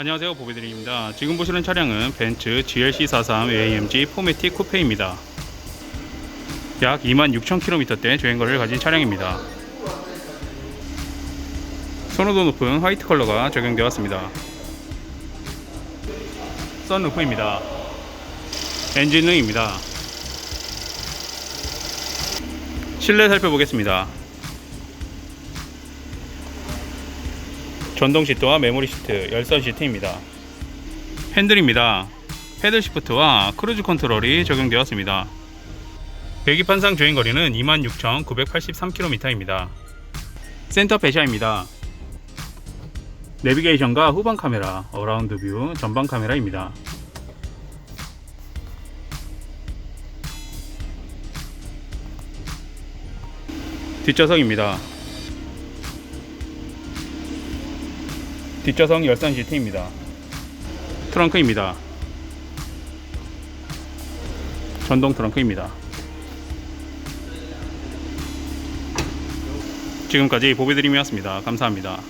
안녕하세요 보배드림입니다. 지금 보시는 차량은 벤츠 GLC43 AMG 포매틱 쿠페입니다. 약 26,000km대 주행거리를 가진 차량입니다. 선호도 높은 화이트 컬러가 적용되었습니다. 썬루프입니다. 엔진능입니다. 실내 살펴보겠습니다 전동 시트와 메모리 시트, 열선 시트입니다. 핸들입니다. 패들 시프트와 크루즈 컨트롤이 적용되었습니다. 배기판상 주행거리는 26,983km입니다. 센터 배샤입니다. 내비게이션과 후방 카메라, 어라운드 뷰, 전방 카메라입니다. 뒷좌석입니다. 뒷좌석 열선 시트입니다. 트렁크입니다. 전동 트렁크입니다. 지금까지 보배드림이었습니다. 감사합니다.